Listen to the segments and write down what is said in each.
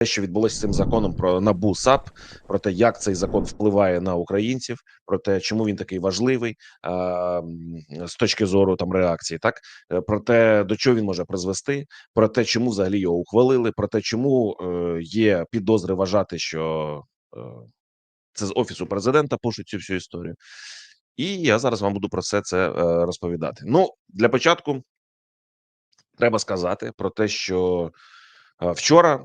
те, що відбулося з цим законом про набу САП, про те, як цей закон впливає на українців, про те, чому він такий важливий а, з точки зору там реакції, так Е, про те, до чого він може призвести, про те, чому взагалі його ухвалили, про те, чому е, є підозри вважати, що е, це з офісу президента пишуть цю всю історію. І я зараз вам буду про все це е, розповідати. Ну для початку треба сказати про те, що е, вчора,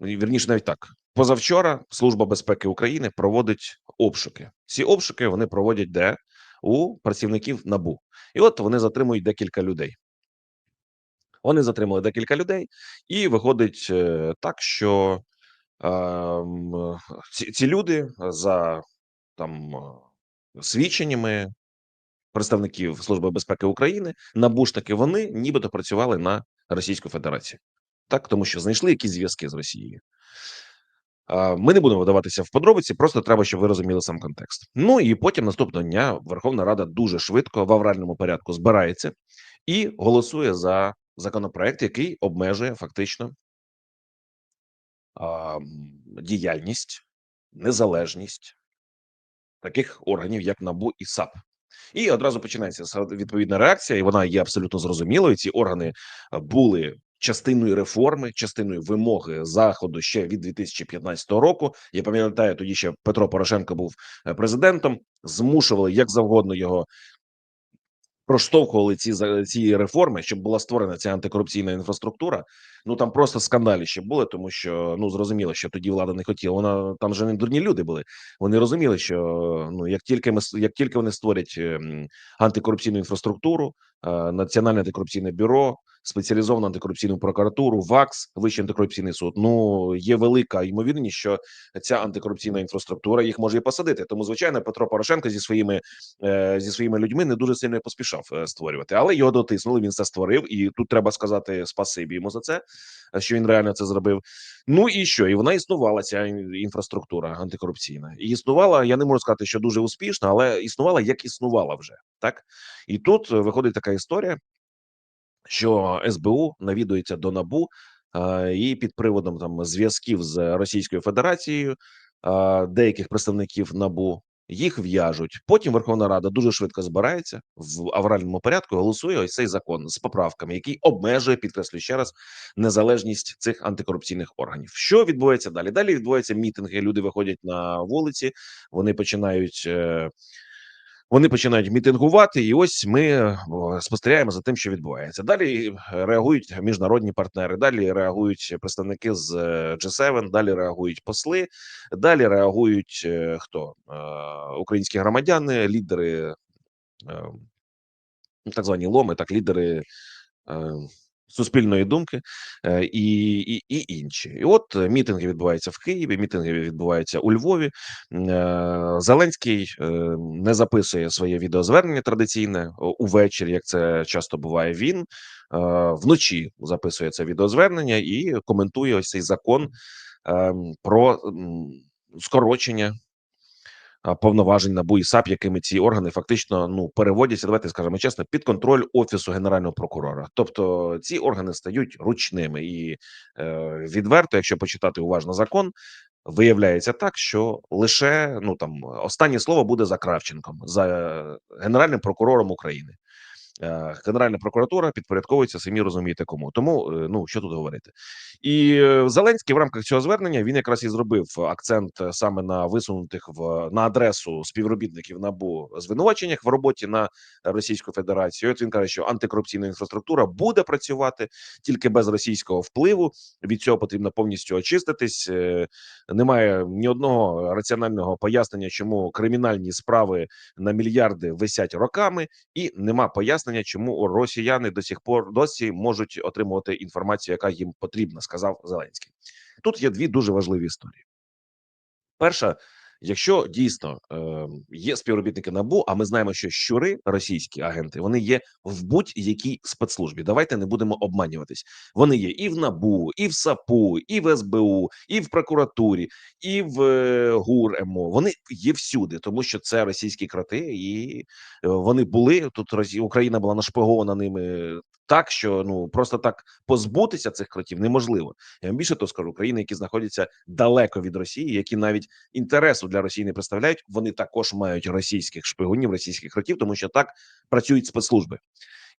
вірніше, навіть так, позавчора, Служба безпеки України проводить обшуки. Ці обшуки вони проводять де у працівників набу, і от вони затримують декілька людей. Вони затримали декілька людей, і виходить е, так, що е, ці, ці люди за там свідченнями представників Служби безпеки України, набушники, вони нібито працювали на Російську Федерацію, так тому що знайшли якісь зв'язки з Росією. Ми не будемо вдаватися в подробиці, просто треба, щоб ви розуміли сам контекст. Ну і потім наступного дня Верховна Рада дуже швидко в авральному порядку збирається і голосує за законопроект, який обмежує фактично а, діяльність, незалежність таких органів, як НАБУ і САП. І одразу починається відповідна реакція, і вона є абсолютно зрозумілою. Ці органи були частиною реформи, частиною вимоги заходу ще від 2015 року. Я пам'ятаю, тоді ще Петро Порошенко був е, президентом. Змушували як завгодно його проштовхували ці ці реформи, щоб була створена ця антикорупційна інфраструктура. Ну там просто скандаліще були, тому що ну зрозуміло, що тоді влада не хотіла. Вона там же не дурні люди були. Вони розуміли, що ну як тільки ми як тільки вони створять ем, антикорупційну інфраструктуру, е, національне антикорупційне бюро, спеціалізовану антикорупційну прокуратуру, ВАКС, Вищий антикорупційний суд. Ну є велика ймовірність, що ця антикорупційна інфраструктура їх може і посадити. Тому звичайно, Петро Порошенко зі своїми е, зі своїми людьми не дуже сильно поспішав е, створювати, але його дотиснули. Він це створив, і тут треба сказати спасибі йому за це, що він реально це зробив. Ну і що? І вона існувала ця інфраструктура антикорупційна. І існувала. Я не можу сказати, що дуже успішно, але існувала як існувала вже так. І тут е, виходить така історія, що СБУ навідується до НАБУ е, і під приводом там зв'язків з Російською Федерацією е, деяких представників НАБУ їх в'яжуть. Потім Верховна Рада дуже швидко збирається в авральному порядку. Голосує ось цей закон з поправками, який обмежує підкреслю ще раз незалежність цих антикорупційних органів. Що відбувається далі? Далі відбуваються мітинги. Люди виходять на вулиці, вони починають. Е, вони починають мітингувати, і ось ми спостерігаємо за тим, що відбувається. Далі е, реагують міжнародні партнери, далі реагують представники з е, G7, далі реагують посли, далі реагують е, хто Е, українські громадяни, лідери, е, ну, так звані ломи, так лідери. Суспільної думки е, і, і, і інші, і от е, мітинги відбуваються в Києві. Мітинги відбуваються у Львові. Е, Зеленський не записує своє відеозвернення традиційне увечері, як це часто буває. Він вночі записує це відеозвернення і коментує ось цей закон е, про скорочення повноважень НАБУ і САП, якими ці органи фактично ну переводяться. Давайте скажемо чесно, під контроль офісу генерального прокурора. Тобто ці органи стають ручними і е, відверто, якщо почитати уважно закон. Виявляється так, що лише ну там останнє слово буде за Кравченком, за е, генеральним прокурором України. Е, Генеральна прокуратура підпорядковується самі розумієте кому. Тому е, ну що тут говорити, і Зеленський в рамках цього звернення він якраз і зробив акцент е, саме на висунутих в на адресу співробітників набу звинуваченнях в роботі на Російську Федерацію. От він каже, що антикорупційна інфраструктура буде працювати тільки без російського впливу. Від цього потрібно повністю очиститись. Немає ні одного раціонального пояснення, чому кримінальні справи на мільярди висять роками, і нема пояснення, чому росіяни до сих пор досі можуть отримувати інформацію, яка їм потрібна, сказав Зеленський. Тут є дві дуже важливі історії. Перша, якщо дійсно е, є співробітники набу, а ми знаємо, що щури, російські агенти, вони є в будь-якій спецслужбі. Давайте не будемо обманюватись. Вони є і в набу, і в САПУ, і в СБУ, і в прокуратурі, і в е, ГУР МО. Вони є всюди, тому що це російські кроти, і е, вони були тут. Росі- Україна була нашпигована ними так, що ну просто так позбутися цих кротів неможливо. Я вам більше то скажу, країни, які знаходяться далеко від Росії, які навіть інтересу для Росії не представляють, вони також мають російських шпигунів, російських кротів, тому що так працюють спецслужби.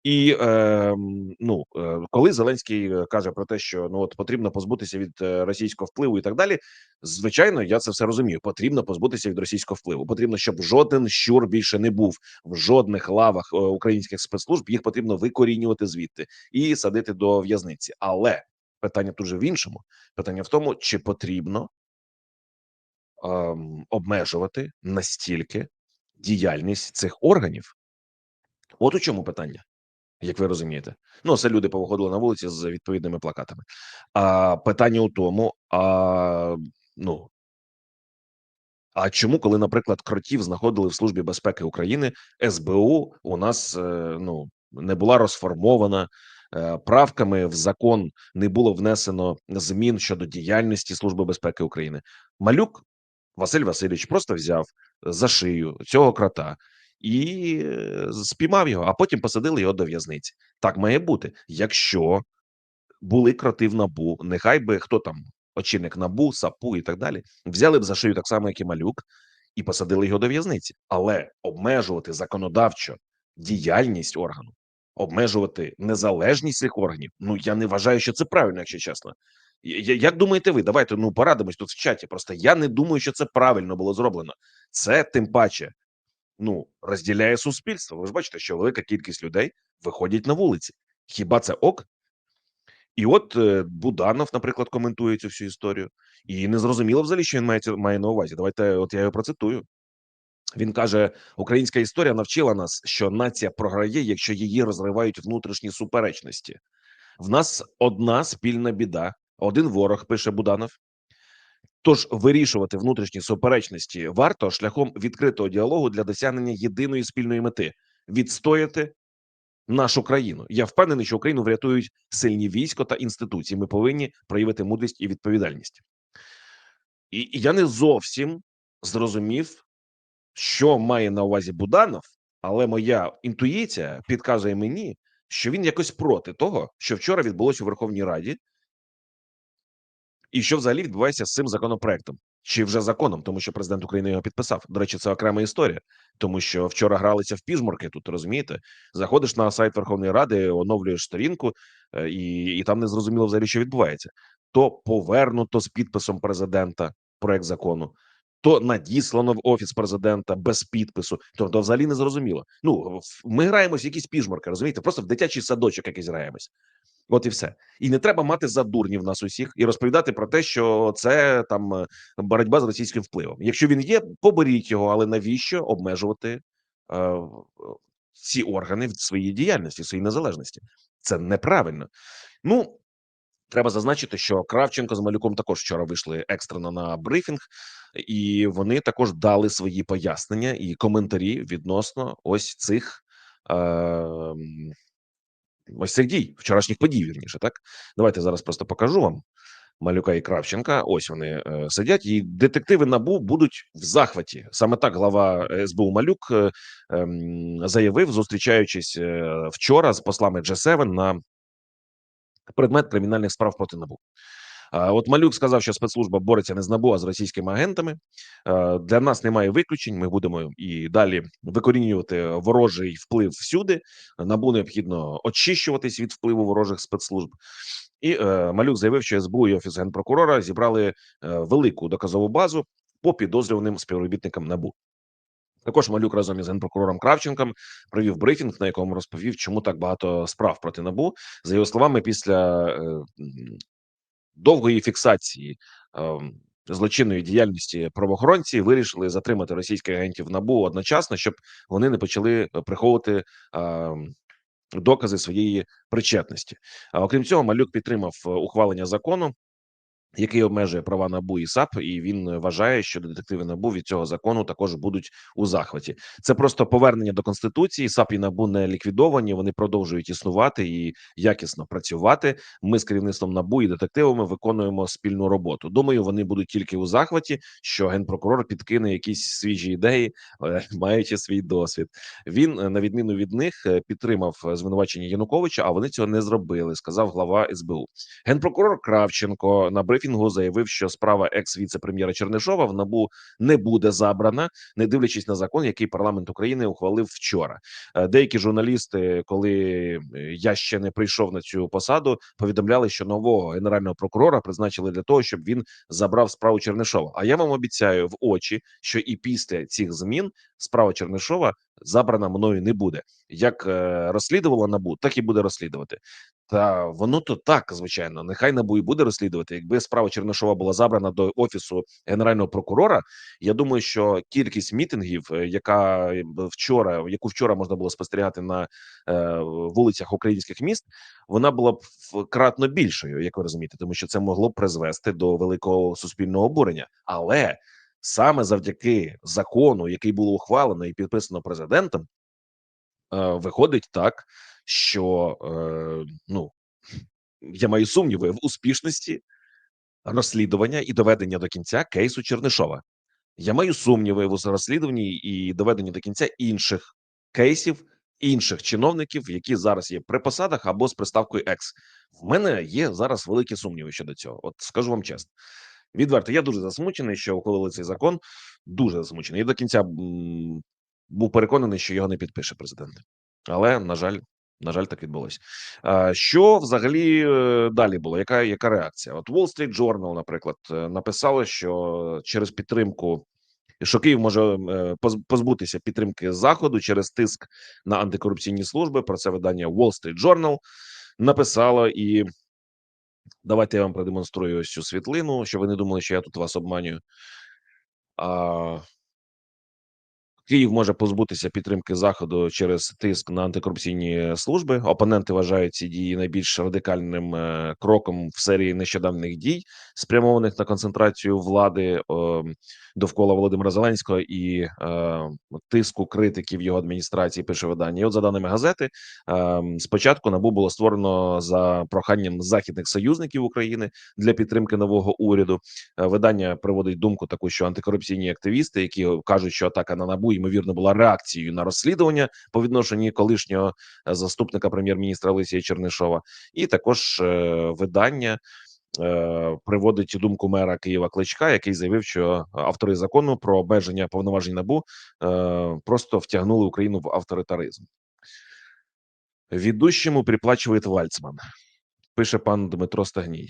І е, ну е, коли Зеленський е, каже про те, що ну от потрібно позбутися від е, російського впливу і так далі. Звичайно, я це все розумію. Потрібно позбутися від російського впливу. Потрібно, щоб жоден щур більше не був в жодних лавах е, українських спецслужб. Їх потрібно викорінювати звідти і садити до в'язниці. Але питання тут же в іншому: питання в тому, чи потрібно ем, обмежувати настільки діяльність цих органів. От у чому питання як ви розумієте. Ну, це люди повиходили на вулиці з відповідними плакатами. А питання у тому, а ну а чому, коли, наприклад, кротів знаходили в Службі безпеки України, СБУ у нас е, ну не була розформована е, правками в закон, не було внесено змін щодо діяльності Служби безпеки України. Малюк Василь Васильович просто взяв за шию цього крота і е, спіймав його, а потім посадили його до в'язниці. Так має бути. Якщо були кроти в набу, нехай би хто там, очільник набу, сапу і так далі, взяли б за шию так само, як і малюк, і посадили його до в'язниці, але обмежувати законодавчо діяльність органу, обмежувати незалежність цих органів. Ну я не вважаю, що це правильно, якщо чесно. Як думаєте ви? Давайте ну порадимось тут в чаті. Просто я не думаю, що це правильно було зроблено. Це тим паче ну розділяє суспільство. Ви ж бачите, що велика кількість людей виходять на вулиці. Хіба це ок? І от е, Буданов, наприклад, коментує цю всю історію, і не зрозуміло взагалі, що він має має на увазі. Давайте, от я його процитую. Він каже: Українська історія навчила нас, що нація програє, якщо її розривають внутрішні суперечності. В нас одна спільна біда, один ворог пише Буданов, Тож вирішувати внутрішні суперечності варто шляхом відкритого діалогу для досягнення єдиної спільної мети відстояти нашу країну. Я впевнений, що Україну врятують сильні військо та інституції. Ми повинні проявити мудрість і відповідальність. І я не зовсім зрозумів, що має на увазі Буданов, але моя інтуїція підказує мені, що він якось проти того, що вчора відбулося у Верховній Раді, і що взагалі відбувається з цим законопроектом? Чи вже законом, тому що президент України його підписав. До речі, це окрема історія, тому що вчора гралися в піжморки. Тут розумієте, заходиш на сайт Верховної Ради, оновлюєш сторінку, е, і і там не зрозуміло взагалі, що відбувається. То повернуто з підписом президента проект закону, то надіслано в офіс президента без підпису. Тобто, взагалі не зрозуміло. Ну ми граємось в якісь піжморки, розумієте? Просто в дитячий садочок якийсь граємось. От і все, і не треба мати за дурнів нас усіх і розповідати про те, що це там е, боротьба з російським впливом. Якщо він є, поберіть його, але навіщо обмежувати е, ці органи в своїй діяльності, в своїй незалежності? Це неправильно. Ну треба зазначити, що Кравченко з Малюком також вчора вийшли екстрено на брифінг, і вони також дали свої пояснення і коментарі відносно ось цих. Е, ось цих дій, вчорашніх подій. Вірніше, так давайте зараз просто покажу вам малюка і Кравченка. Ось вони е, сидять, і детективи набу будуть в захваті. Саме так глава СБУ Малюк е, е, заявив, зустрічаючись е, вчора з послами G7 на предмет кримінальних справ проти набу. От Малюк сказав, що спецслужба бореться не з НАБУ, а з російськими агентами. Для нас немає виключень. Ми будемо і далі викорінювати ворожий вплив всюди. Набу необхідно очищуватись від впливу ворожих спецслужб. І е, Малюк заявив, що СБУ і офіс генпрокурора зібрали е, велику доказову базу по підозрюваним співробітникам набу. Також малюк разом із генпрокурором Кравченком провів брифінг, на якому розповів, чому так багато справ проти набу. За його словами, після е, довгої фіксації е, злочинної діяльності правоохоронці вирішили затримати російських агентів набу одночасно, щоб вони не почали е, приховувати. Е, Докази своєї причетності. А окрім цього, малюк підтримав ухвалення закону який обмежує права НАБУ і САП, і він вважає, що детективи НАБУ від цього закону також будуть у захваті. Це просто повернення до конституції. САП і НАБУ не ліквідовані. Вони продовжують існувати і якісно працювати. Ми з керівництвом НАБУ і детективами виконуємо спільну роботу. Думаю, вони будуть тільки у захваті, що генпрокурор підкине якісь свіжі ідеї, е, маючи свій досвід. Він е, на відміну від них е, підтримав е, звинувачення Януковича, а вони цього не зробили. Сказав глава СБУ. Генпрокурор Кравченко на брифінгу заявив, що справа екс-віце-прем'єра Чернишова в набу не буде забрана, не дивлячись на закон, який парламент України ухвалив вчора. Е, Деякі журналісти, коли е, я ще не прийшов на цю посаду, повідомляли, що нового генерального прокурора призначили для того, щоб він забрав справу Чернишова. А я вам обіцяю в очі, що і після цих змін справа Чернишова забрана мною не буде. Як е, розслідувала набу, так і буде розслідувати. Та воно то так, звичайно. Нехай НАБУ і буде розслідувати. Якби справа Чернишова була забрана до офісу генерального прокурора, я думаю, що кількість мітингів, е, яка е, вчора, яку вчора можна було спостерігати на е, вулицях українських міст, вона була б вкратно більшою, як ви розумієте, тому що це могло б призвести до великого суспільного обурення. Але саме завдяки закону, який було ухвалено і підписано президентом, е, виходить так, що е, ну я маю сумніви в успішності розслідування і доведення до кінця кейсу Чернишова. Я маю сумніви в розслідуванні і доведенні до кінця інших кейсів, інших чиновників, які зараз є при посадах або з приставкою екс. В мене є зараз великі сумніви щодо цього. От скажу вам чесно. Відверто, я дуже засмучений, що ухвалили цей закон. Дуже засмучений. І до кінця був переконаний, що його не підпише президент. Але на жаль, на жаль, так відбулося. Що взагалі е, далі було? Яка яка реакція? От Wall Street Journal, наприклад, е, написало, що через підтримку. Що Київ може е, позбутися підтримки заходу через тиск на антикорупційні служби. Про це видання Wall Street Journal написало. І давайте я вам продемонструю ось цю світлину, щоб ви не думали, що я тут вас обманюю. А, Київ може позбутися підтримки заходу через тиск на антикорупційні служби. Опоненти вважають ці дії найбільш радикальним е, кроком в серії нещодавних дій, спрямованих на концентрацію влади довкола Володимира Зеленського і е, тиску критиків його адміністрації. Пише видання. І от за даними газети, е, спочатку набу було створено за проханням західних союзників України для підтримки нового уряду. Видання приводить думку таку, що антикорупційні активісти, які кажуть, що атака на набу ймовірно була реакцією на розслідування по відношенню колишнього е, заступника прем'єр-міністра Олексія Чернишова, і також е, видання. е, Приводить думку мера Києва Кличка, який заявив, що автори закону про обмеження повноважень набу просто втягнули Україну в авторитаризм. Ведущему приплачує Вальцман, пише пан Дмитро Стагній.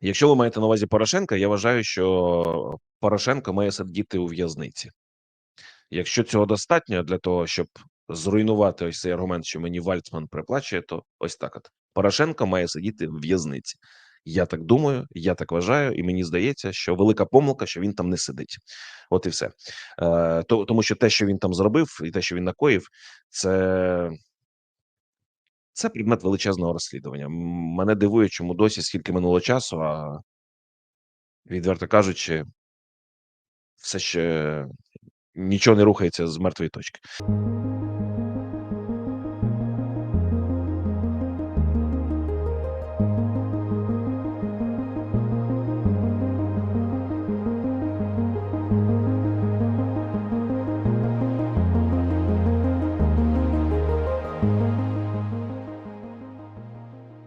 Якщо ви маєте на увазі Порошенка, я вважаю, що Порошенко має сидіти у в'язниці. Якщо цього достатньо для того, щоб зруйнувати ось цей аргумент, що мені Вальцман приплачує, то ось так от Порошенко має сидіти в в'язниці. Я так думаю, я так вважаю, і мені здається, що велика помилка, що він там не сидить. От і все. Е, то, тому що те, що він там зробив, і те, що він накоїв, це. Це предмет величезного розслідування. Мене дивує, чому досі скільки минуло часу, а відверто кажучи, все ще нічого не рухається з мертвої точки.